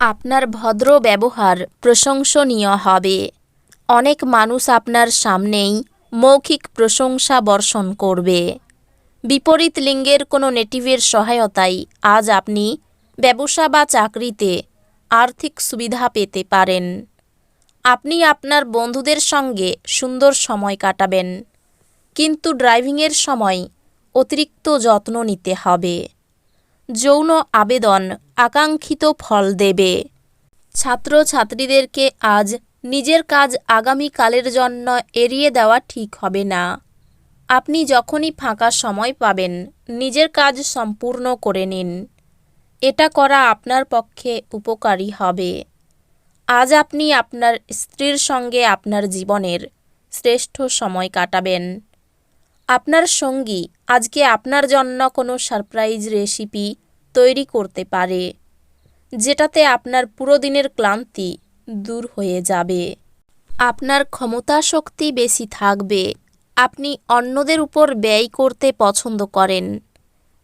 আপনার ভদ্র ব্যবহার প্রশংসনীয় হবে। অনেক মানুষ আপনার সামনেই মৌখিক প্রশংসা বর্ষণ করবে। বিপরীত লিঙ্গের কোনো নেটিভের সহায়তায় আজ আপনি ব্যবসা বা চাকরিতে আর্থিক সুবিধা পেতে পারেন। আপনি আপনার বন্ধুদের সঙ্গে সুন্দর সময় কাটাবেন, কিন্তু ড্রাইভিংয়ের সময় অতিরিক্ত যত্ন নিতে হবে। যৌন আবেদন আকাঙ্ক্ষিত ফল দেবে। ছাত্রছাত্রীদেরকে আজ নিজের কাজ আগামীকালের জন্য এড়িয়ে দেওয়া ঠিক হবে না। আপনি যখনই ফাঁকা সময় পাবেন, নিজের কাজ সম্পূর্ণ করে নিন। এটা করা আপনার পক্ষে উপকারী হবে। আজ আপনি আপনার স্ত্রীর সঙ্গে আপনার জীবনের শ্রেষ্ঠ সময় কাটাবেন। আপনার সঙ্গী আজকে আপনার জন্য কোনো সারপ্রাইজ রেসিপি তৈরি করতে পারে, যেটাতে আপনার পুরো দিনের ক্লান্তি দূর হয়ে যাবে। আপনার ক্ষমতা শক্তি বেশি থাকবে। আপনি অন্যদের উপর ব্যয় করতে পছন্দ করেন।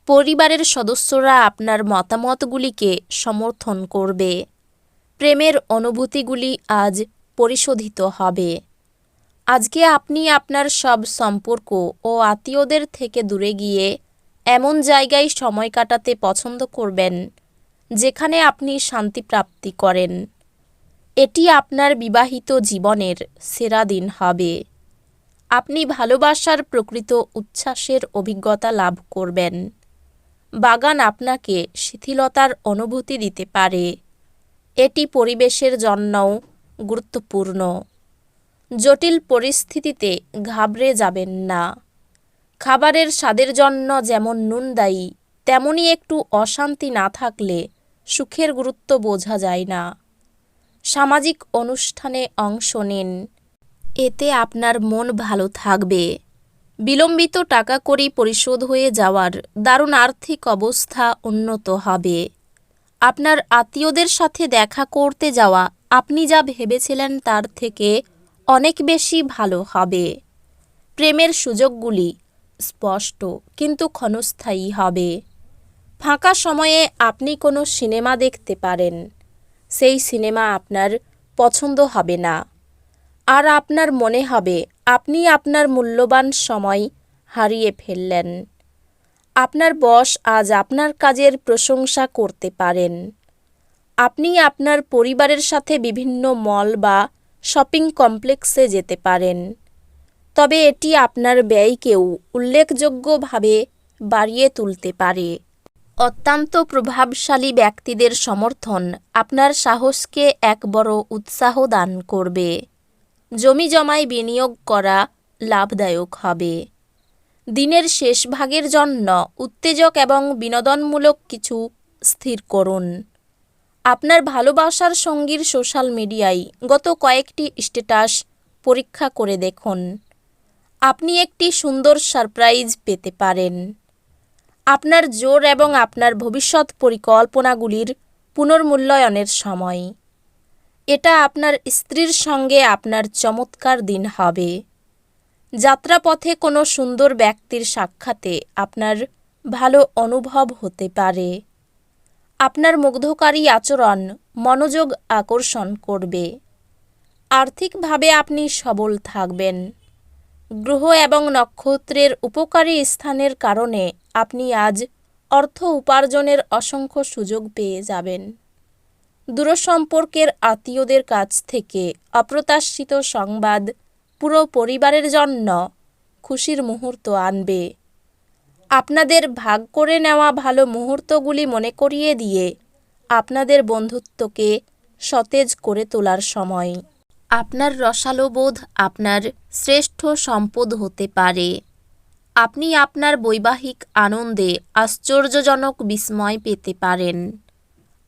পরিবারের সদস্যরা আপনার মতামতগুলিকে সমর্থন করবে। প্রেমের অনুভূতিগুলি আজ পরিশোধিত হবে। আজকে আপনি আপনার সব সম্পর্ক ও আত্মীয়দের থেকে দূরে গিয়ে এমন জায়গায় সময় কাটাতে পছন্দ করবেন, যেখানে আপনি শান্তি প্রাপ্তি করেন। এটি আপনার বিবাহিত জীবনের সেরা দিন হবে। আপনি ভালোবাসার প্রকৃত উচ্ছ্বাসের অভিজ্ঞতা লাভ করবেন। বাগান আপনাকে শিথিলতার অনুভূতি দিতে পারে। এটি পরিবেশের জন্যও গুরুত্বপূর্ণ। জটিল পরিস্থিতিতে ঘাবড়ে যাবেন না। খাবারের স্বাদের জন্য যেমন নুন দায়ী তেমনই একটু অশান্তি না থাকলে সুখের গুরুত্ব বোঝা যায় না। সামাজিক অনুষ্ঠানে অংশ নিন। এতে আপনার মন ভালো থাকবে। বিলম্বিত টাকা করি পরিশোধ হয়ে যাওয়ার দারুণ আর্থিক অবস্থা উন্নত হবে। আপনার আত্মীয়দের সাথে দেখা করতে যাওয়া আপনি যা ভেবেছিলেন তার থেকে অনেক বেশি ভালো হবে। প্রেমের সুযোগগুলি স্পষ্ট, কিন্তু ক্ষণস্থায়ী হবে। ফাঁকা সময়ে আপনি কোনো সিনেমা দেখতে পারেন। সেই সিনেমা আপনার পছন্দ হবে না। আর আপনার মনে হবে, আপনি আপনার মূল্যবান সময় হারিয়ে ফেললেন। আপনার বস আজ আপনার কাজের প্রশংসা করতে পারেন। আপনি আপনার পরিবারের সাথে বিভিন্ন মল বা শপিং কমপ্লেক্সে যেতে পারেন। তবে এটি আপনার ব্যয়কেও উল্লেখযোগ্যভাবে বাড়িয়ে তুলতে পারে। অত্যন্ত প্রভাবশালী ব্যক্তিদের সমর্থন আপনার সাহসকে এক বড় উৎসাহ দান করবে। জমি জমায় বিনিয়োগ করা লাভদায়ক হবে। দিনের শেষ ভাগের জন্য উত্তেজক এবং বিনোদনমূলক কিছু স্থির করুন। আপনার ভালোবাসার সঙ্গীর সোশ্যাল মিডিয়ায় গত কয়েকটি স্ট্যাটাস পরীক্ষা করে দেখুন। আপনি একটি সুন্দর সারপ্রাইজ পেতে পারেন। আপনার জোর এবং আপনার ভবিষ্যৎ পরিকল্পনাগুলির পুনর্মূল্যায়নের সময়। এটা আপনার স্ত্রীর সঙ্গে আপনার চমৎকার দিন হবে। যাত্রাপথে কোনো সুন্দর ব্যক্তির সাক্ষাতে আপনার ভালো অনুভব হতে পারে। আপনার মুগ্ধকারী আচরণ মনোযোগ আকর্ষণ করবে। আর্থিকভাবে আপনি সবল থাকবেন। গ্রহ এবং নক্ষত্রের উপকারী স্থানের কারণে আপনি আজ অর্থ উপার্জনের অসংখ্য সুযোগ পেয়ে যাবেন। দূরসম্পর্কের আত্মীয়দের কাছ থেকে অপ্রত্যাশিত সংবাদ পুরো পরিবারের জন্য খুশির মুহূর্ত আনবে। আপনাদের ভাগ করে নেওয়া ভালো মুহূর্তগুলি মনে করিয়ে দিয়ে আপনাদের বন্ধুত্বকে সতেজ করে তোলার সময়। আপনার রসালোবোধ আপনার শ্রেষ্ঠ সম্পদ হতে পারে। আপনি আপনার বৈবাহিক আনন্দে আশ্চর্যজনক বিস্ময় পেতে পারেন।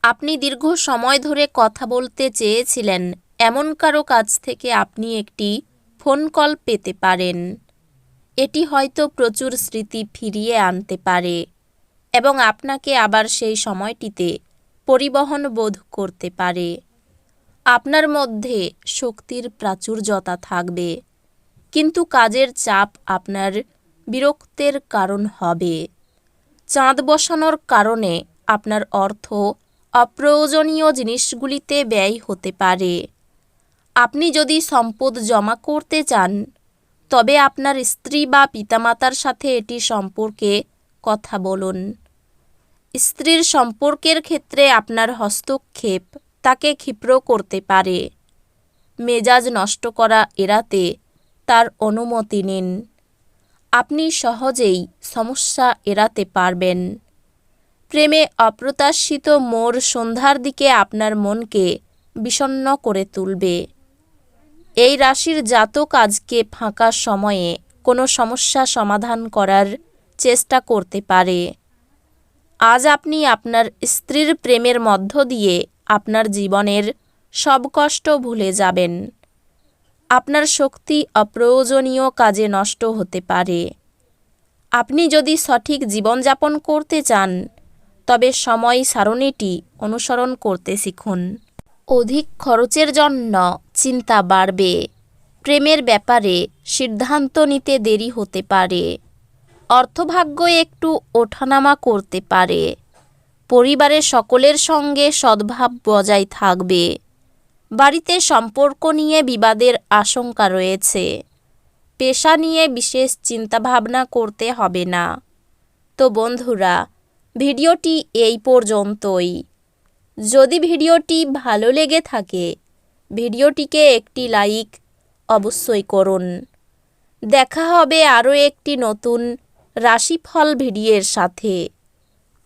আপনি দীর্ঘ সময় ধরে কথা বলতে চেয়েছিলেন, এমন কারও কাছ থেকে আপনি একটি ফোন কল পেতে পারেন। এটি হয়তো প্রচুর স্মৃতি ফিরিয়ে আনতে পারে এবং আপনাকে আবার সেই সময়টিতে পরিবহন বোধ করতে পারে। আপনার মধ্যে শক্তির প্রাচুর্যতা থাকবে, কিন্তু কাজের চাপ আপনার বিরক্তের কারণ হবে। চাঁদ বসানোর কারণে আপনার অর্থ অপ্রয়োজনীয় জিনিসগুলিতে ব্যয় হতে পারে। আপনি যদি সম্পদ জমা করতে চান, তবে আপনার স্ত্রী বা পিতামাতার সাথে এটি সম্পর্কে কথা বলুন। স্ত্রীর সম্পর্কের ক্ষেত্রে আপনার হস্তক্ষেপ তাকে ক্ষিপ্র করতে পারে। মেজাজ নষ্ট করা এড়াতে তার অনুমতি নিন। আপনি সহজেই সমস্যা এড়াতে পারবেন। প্রেমে অপ্রত্যাশিত মোর সন্ধ্যার দিকে আপনার মনকে বিষণ্ণ করে তুলবে। এই রাশির জাতক আজকে ফাঁকা সময়ে কোনো সমস্যা সমাধান করার চেষ্টা করতে পারে। আজ আপনি আপনার স্ত্রীর প্রেমের মধ্য দিয়ে আপনার জীবনের সব কষ্ট ভুলে যাবেন। আপনার শক্তি অপ্রয়োজনীয় কাজে নষ্ট হতে পারে। আপনি যদি সঠিক জীবনযাপন করতে চান, তবে সময় সারণীটি অনুসরণ করতে শিখুন। অধিক খরচের জন্য চিন্তা বাড়বে। প্রেমের ব্যাপারে সিদ্ধান্ত নিতে দেরি হতে পারে। অর্থভাগ্য একটু ওঠানামা করতে পারে। পরিবারের সকলের সঙ্গে সদ্ভাব বজায় থাকবে। বাড়িতে সম্পর্ক নিয়ে বিবাদের আশঙ্কা রয়েছে। পেশা নিয়ে বিশেষ চিন্তাভাবনা করতে হবে না। তো বন্ধুরা, ভিডিওটি এই পর্যন্তই। যদি ভিডিওটি ভালো লেগে থাকে, ভিডিওটিকে একটি লাইক অবশ্যই করুন। দেখা হবে আরও একটি নতুন রাশিফল ভিডিওর সাথে।